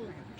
cool.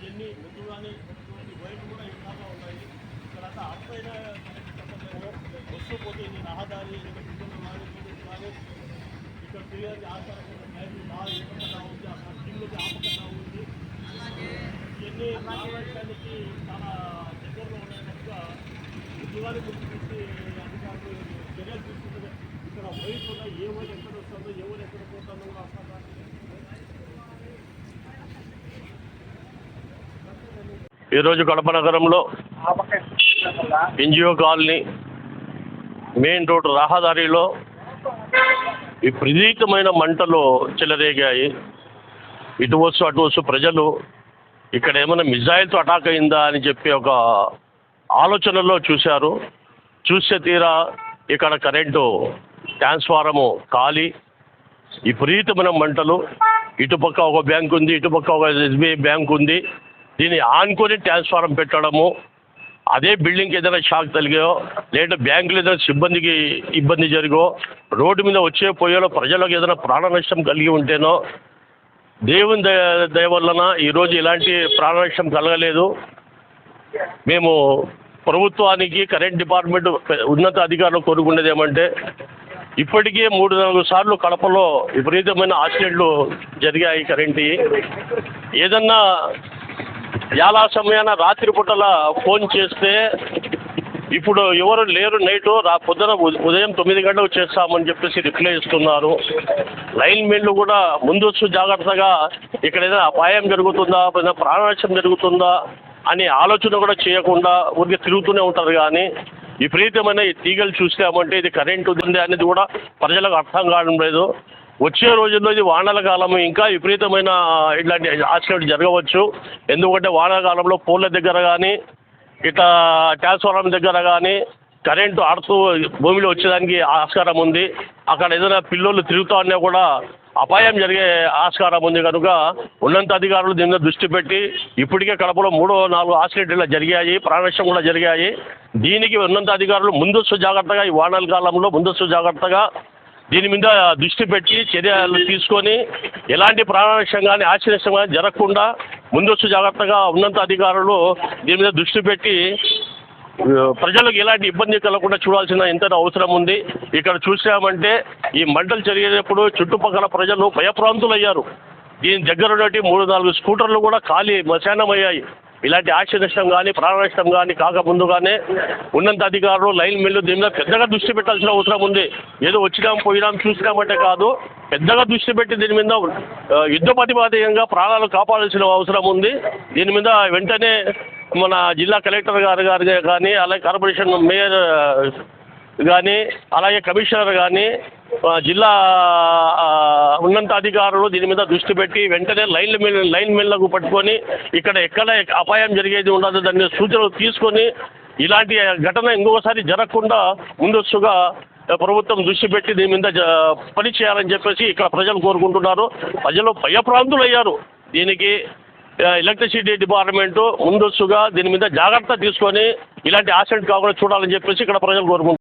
ఇవన్నీ వైర్లు కూడా ఇలాగా ఉన్నాయి. ఇక్కడ అంతా వస్తూ పోతే ఇది రహదారి కానీ ఇక్కడ క్లియర్ ఆచారం బాగా ఇవ్వకుండా ఉంది. అక్కడ కిందకి ఆపకంగా ఉంది. ఇవన్నీ ప్రాణానికి చాలా దగ్గరలో ఉన్నాయి. కనుక ముందుగానే ముందు అధికారులు చర్యలు తీసుకుంటే ఇక్కడ వైర్లు ఉన్నాయి. ఏ వైర్ ఎక్కడ వస్తుందో ఏ వైర్ ఎక్కడ పోతుందో కూడా అర్థం ఈరోజు కడప నగరంలో ఎన్జిఓ కాలనీ మెయిన్ రోడ్ రహదారిలో విపరీతమైన మంటలు చెలరేగాయి. ఇటు వచ్చు అటు వచ్చు ప్రజలు ఇక్కడ ఏమైనా మిజైల్తో అటాక్ అయిందా అని చెప్పి ఒక ఆలోచనలో చూశారు. చూస్తే తీరా ఇక్కడ కరెంటు ట్రాన్స్ఫారము ఖాళీ. విపరీతమైన మంటలు ఇటుపక్క ఒక బ్యాంక్ ఉంది ఇటుపక్క ఒక ఎస్బీఐ బ్యాంక్ ఉంది. దీన్ని ఆనుకొని ట్రాన్స్ఫారం పెట్టడము అదే బిల్డింగ్కి ఏదైనా షాక్ తగిలియో లేదా బ్యాంకులు ఏదైనా సిబ్బందికి ఇబ్బంది జరిగో రోడ్డు మీద వచ్చే పోయేలో ప్రజలకు ఏదైనా ప్రాణ నష్టం కలిగి ఉంటేనో దేవుని దయ దయ వలన ఈరోజు ఇలాంటి ప్రాణ నష్టం కలగలేదు. మేము ప్రభుత్వానికి కరెంట్ డిపార్ట్మెంట్ ఉన్నత అధికారులు కోరుకునేది ఏమంటే ఇప్పటికే మూడు నాలుగు సార్లు కడపలో విపరీతమైన యాక్సిడెంట్లు జరిగాయి కరెంటు ఏదన్నా ఎలా సమయాన రాత్రి పూటల ఫోన్ చేస్తే ఇప్పుడు ఎవరు లేరు నైటు రా పొద్దున ఉదయం తొమ్మిది గంటలకు చేస్తామని చెప్పేసి రిప్లై ఇస్తున్నారు. లైన్ మెన్లు కూడా ముందొచ్చు జాగ్రత్తగా ఇక్కడ ఏదైనా అపాయం జరుగుతుందా ఏదైనా ప్రాణనాశం జరుగుతుందా అనే ఆలోచన కూడా చేయకుండా ఊరికి తిరుగుతూనే ఉంటారు కానీ విపరీతమైన ఈ తీగలు చూసామంటే ఇది కరెంట్ ఉంది అనేది కూడా ప్రజలకు అర్థం కావడం లేదు. వచ్చే రోజుల్లో ఇది వానల కాలం ఇంకా విపరీతమైన ఇట్లాంటి యాక్సిడెంట్ జరగవచ్చు. ఎందుకంటే వానల కాలంలో పోల్ల దగ్గర కానీ ఇట్లా ట్రాన్స్ఫార్మర్ దగ్గర కానీ కరెంటు ఆడుతూ భూమిలో వచ్చేదానికి ఆస్కారం ఉంది. అక్కడ ఏదైనా పిల్లలు తిరుగుతా ఉన్నా కూడా అపాయం జరిగే ఆస్కారం ఉంది కనుక ఉన్నంత అధికారులు దీని మీద దృష్టి పెట్టి ఇప్పటికే కడపలో మూడో నాలుగు యాక్సిడెంట్లు ఇలా జరిగాయి ప్రాణనష్టం కూడా జరిగాయి. దీనికి ఉన్నంత అధికారులు ముందస్తు జాగ్రత్తగా ఈ వానల కాలంలో ముందస్తు జాగ్రత్తగా దీని మీద దృష్టి పెట్టి చర్యలు తీసుకొని ఎలాంటి ప్రాణనష్టం కానీ ఆశ్చర్యం కానీ జరగకుండా ముందస్తు జాగ్రత్తగా ఉన్నత అధికారులు దీని మీద దృష్టి పెట్టి ప్రజలకు ఎలాంటి ఇబ్బంది కలగకుండా చూడాల్సిన ఎంత అవసరం ఉంది. ఇక్కడ చూసామంటే ఈ మంటలు జరిగేటప్పుడు చుట్టుపక్కల ప్రజలు భయప్రాంతులయ్యారు. దీని దగ్గర ఉన్నటువంటి మూడు నాలుగు స్కూటర్లు కూడా ఖాళీ మశానమయ్యాయి. ఇలాంటి ఆశ నష్టం కానీ ప్రాణ నష్టం కానీ కాక ముందుగానే ఉన్నత అధికారులు లైన్ మిల్లు దీని మీద పెద్దగా దృష్టి పెట్టాల్సిన అవసరం ఉంది. ఏదో వచ్చినాం పోయినాం చూసినామంటే కాదు పెద్దగా దృష్టి పెట్టి దీని మీద ఆ, యుద్ధ ప్రతిపాదకంగా ప్రాణాలు కాపాడాల్సిన అవసరం ఉంది. దీని మీద వెంటనే మన జిల్లా కలెక్టర్ గారు గారు కానీ అలాగే కార్పొరేషన్ మేయర్ కానీ అలాగే కమిషనర్ కానీ జిల్లా ఉన్నత ఉన్నతాధికారులు దీని మీద దృష్టి పెట్టి వెంటనే లైన్ల మీద లైన్ మెన్లకు పట్టుకొని ఇక్కడ ఎక్కడ అపాయం జరిగేది ఉండదు దాని మీద సూచనలు తీసుకొని ఇలాంటి ఘటన ఇంకొకసారి జరగకుండా ముందస్తుగా ప్రభుత్వం దృష్టి పెట్టి దీని మీద జ- పని చేయాలని చెప్పేసి ఇక్కడ ప్రజలు కోరుకుంటున్నారు. ప్రజలు భయప్రాంతులు అయ్యారు. దీనికి ఎలక్ట్రిసిటీ డిపార్ట్మెంటు ముందస్తుగా దీని మీద జాగ్రత్త తీసుకొని ఇలాంటి యాక్సిడెంట్ కాకుండా చూడాలని చెప్పేసి ఇక్కడ ప్రజలు కోరుకుంటున్నారు.